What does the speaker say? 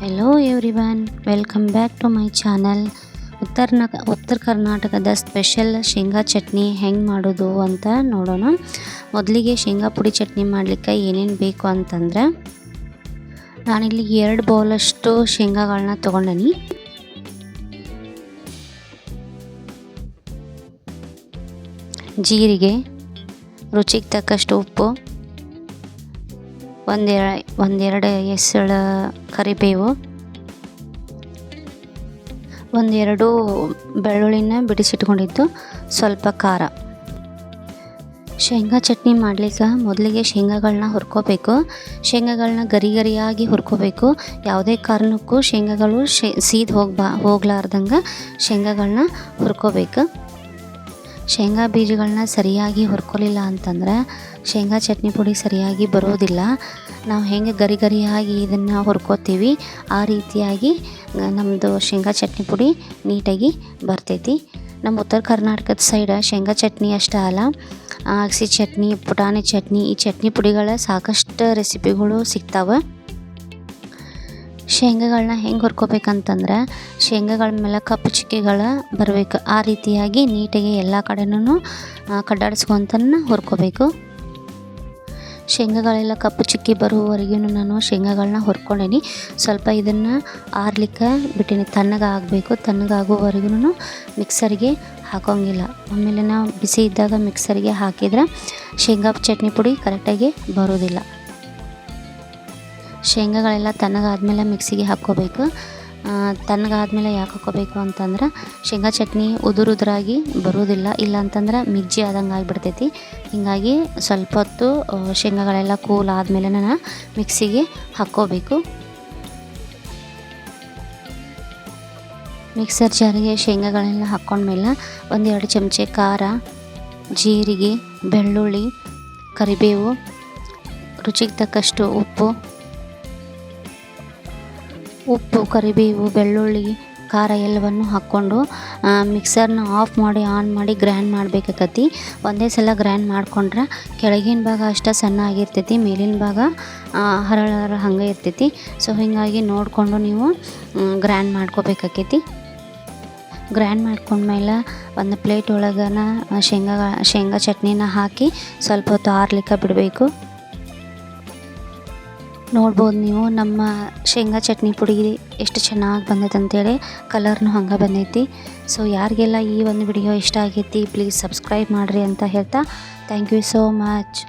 Hello everyone welcome back to my channel ಉತ್ತರ ಉತ್ತರ ಕರ್ನಾಟಕದ ಸ್ಪೆಷಲ್ ಶೇಂಗಾ ಚಟ್ನಿ ಹೆಂಗೆ ಮಾಡೋದು ಅಂತ ನೋಡೋಣ. ಮೊದಲಿಗೆ ಶೇಂಗಾ ಪುಡಿ ಚಟ್ನಿ ಮಾಡಲಿಕ್ಕೆ ಏನೇನು ಬೇಕು ಅಂತಂದ್ರೆ, ನಾನಿಲ್ಲಿ ಎರಡು ಬೌಲಷ್ಟು ಶೇಂಗಾಗಳನ್ನ ತೊಗೊಂಡೀನಿ. ಜೀರಿಗೆ, ರುಚಿಗೆ ತಕ್ಕಷ್ಟು ಉಪ್ಪು ಒಂದೆರ, ಒಂದೆರಡು ಎಸಳು ಕರಿಬೇವು. ಒಂದೆರಡು ಬೆಳ್ಳುಳ್ಳಿನ ಬಿಡಿಸಿಟ್ಕೊಂಡಿದ್ದು ಸ್ವಲ್ಪ ಖಾರ. ಶೇಂಗಾ ಚಟ್ನಿ ಮಾಡ್ಲಿಕ್ಕೆ ಮೊದಲಿಗೆ ಶೇಂಗಾಗಳನ್ನ ಹುರ್ಕೋಬೇಕು. ಶೇಂಗಾಗಳನ್ನ ಗರಿ ಗರಿಯಾಗಿ ಹುರ್ಕೋಬೇಕು. ಯಾವುದೇ ಕಾರಣಕ್ಕೂ ಶೇಂಗಾಗಳು ಶೇ, ಸೀದ್ ಹೋಗ್ಬಾ, ಹೋಗ್ಲಾರ್ದಂಗೆ ಶೇಂಗಾಗಳನ್ನ ಹುರ್ಕೋಬೇಕು. ಶೇಂಗಾ ಬೀಜಗಳನ್ನ ಸರಿಯಾಗಿ ಹುರ್ಕೊಲಿಲ್ಲ ಅಂತಂದ್ರೆ ಶೇಂಗಾ ಚಟ್ನಿ ಪುಡಿ ಸರಿಯಾಗಿ ಬರೋದಿಲ್ಲ. ನಾವು ಹೆಂಗೆ ಗರಿ ಗರಿಯಾಗಿ ಇದನ್ನು ಹುರ್ಕೋತೀವಿ, ಆ ರೀತಿಯಾಗಿ ನಮ್ಮದು ಶೇಂಗಾ ಚಟ್ನಿ ಪುಡಿ ನೀಟಾಗಿ ಬರ್ತೈತಿ. ನಮ್ಮ ಉತ್ತರ ಕರ್ನಾಟಕದ ಸೈಡ ಶೇಂಗಾ ಚಟ್ನಿ ಅಷ್ಟೇ ಅಲ್ಲ, ಅಗಸಿ ಚಟ್ನಿ, ಪುಟಾಣಿ ಚಟ್ನಿ, ಈ ಚಟ್ನಿ ಪುಡಿಗಳ ಸಾಕಷ್ಟು ರೆಸಿಪಿಗಳು ಸಿಗ್ತಾವೆ. ಶೇಂಗಾಗಳನ್ನ ಹೆಂಗೆ ಹುರ್ಕೋಬೇಕಂತಂದ್ರೆ ಶೇಂಗಾಗಳ ಮೇಲೆ ಕಪ್ಪು ಚುಕ್ಕಿಗಳು ಬರಬೇಕು. ಆ ರೀತಿಯಾಗಿ ನೀಟಾಗಿ ಎಲ್ಲ ಕಡೆನೂ ಕಡ್ಡಾಡಿಸ್ಕೊತನ ಹುರ್ಕೋಬೇಕು. ಶೇಂಗಾಗಳೆಲ್ಲ ಕಪ್ಪು ಚುಕ್ಕಿ ಬರುವವರೆಗೂ ನಾನು ಶೇಂಗಾಗಳನ್ನ ಹುರ್ಕೊಂಡೀನಿ. ಸ್ವಲ್ಪ ಇದನ್ನು ಆರ್ಲಿಕ್ಕೆ ಬಿಟ್ಟಿನಿ. ತಣ್ಣಗೆ ಆಗಬೇಕು. ತಣ್ಣಗಾಗುವವರೆಗೂ ಮಿಕ್ಸರ್ಗೆ ಹಾಕೋಂಗಿಲ್ಲ. ಆಮೇಲೆ ನಾವು ಬಿಸಿ ಇದ್ದಾಗ ಮಿಕ್ಸರ್ಗೆ ಹಾಕಿದ್ರೆ ಶೇಂಗಾ ಚಟ್ನಿ ಪುಡಿ ಕರೆಕ್ಟಾಗಿ ಬರೋದಿಲ್ಲ. ಶೇಂಗಾಗಳೆಲ್ಲ ತಣ್ಣಗಾದ್ಮೇಲೆ ಮಿಕ್ಸಿಗೆ ಹಾಕ್ಕೋಬೇಕು. ತಣ್ಣಗಾದ್ಮೇಲೆ ಯಾಕೆ ಹಾಕ್ಕೋಬೇಕು ಅಂತಂದ್ರೆ ಶೇಂಗಾ ಚಟ್ನಿ ಉದುರು ಉದುರಾಗಿ ಬರೋದಿಲ್ಲ ಇಲ್ಲ ಅಂತಂದ್ರೆ ಮಿಜ್ಜಿ ಆದಂಗೆ ಆಗಿಬಿಡ್ತೈತಿ. ಹೀಗಾಗಿ ಸ್ವಲ್ಪ ಹೊತ್ತು ಶೇಂಗಾಗಳೆಲ್ಲ ಕೂಲ್ ಆದಮೇಲೆ ನಾನು ಮಿಕ್ಸಿಗೆ ಹಾಕ್ಕೋಬೇಕು. ಮಿಕ್ಸರ್ ಜಾರಿಗೆ ಶೇಂಗಾಗಳೆಲ್ಲ ಹಾಕ್ಕೊಂಡ್ಮೇಲೆ ಒಂದೆರಡು ಚಮಚೆ ಖಾರ, ಜೀರಿಗೆ, ಬೆಳ್ಳುಳ್ಳಿ, ಕರಿಬೇವು, ರುಚಿಗೆ ತಕ್ಕಷ್ಟು ಉಪ್ಪು ಉಪ್ಪು, ಕರಿಬೇವು, ಬೆಳ್ಳುಳ್ಳಿ, ಖಾರ ಎಲ್ಲವನ್ನು ಹಾಕ್ಕೊಂಡು ಮಿಕ್ಸರ್ನ ಆಫ್ ಮಾಡಿ ಆನ್ ಮಾಡಿ ಗ್ರ್ಯಾಂಡ್ ಮಾಡಬೇಕಾಕತಿ. ಒಂದೇ ಸಲ ಗ್ರ್ಯಾಂಡ್ ಮಾಡ್ಕೊಂಡ್ರೆ ಕೆಳಗಿನ ಭಾಗ ಅಷ್ಟೇ ಸಣ್ಣ ಆಗಿರ್ತೈತಿ ಮೇಲಿನ ಭಾಗ ಹರಳ ಹಂಗೆ ಇರ್ತೈತಿ. ಸೊ ಹೀಗಾಗಿ ನೋಡಿಕೊಂಡು ನೀವು ಗ್ರ್ಯಾಂಡ್ ಮಾಡ್ಕೋಬೇಕಾಕೈತಿ. ಗ್ರ್ಯಾಂಡ್ ಮಾಡ್ಕೊಂಡ್ಮೇಲೆ ಒಂದು ಪ್ಲೇಟ್ ಒಳಗನ ಶೇಂಗಾ ಶೇಂಗಾ ಚಟ್ನಿನ ಹಾಕಿ ಸ್ವಲ್ಪ ಹೊತ್ತು ಆರ್ಲಿಕ್ಕೆ ಬಿಡಬೇಕು. ನೋಡ್ಬೋದು ನೀವು ನಮ್ಮ ಶೇಂಗಾ ಚಟ್ನಿ ಪುಡಿ ಎಷ್ಟು ಚೆನ್ನಾಗಿ ಬಂದೈತೆ ಅಂತೇಳಿ ಕಲರ್ನು ಹಂಗೆ ಬಂದೈತಿ. ಸೊ ಯಾರಿಗೆಲ್ಲ ಈ ಒಂದು ವಿಡಿಯೋ ಇಷ್ಟ ಆಗೈತಿ ಪ್ಲೀಸ್ ಸಬ್ಸ್ಕ್ರೈಬ್ ಮಾಡಿರಿ ಅಂತ ಹೇಳ್ತಾ ಥ್ಯಾಂಕ್ ಯು ಸೋ ಮಚ್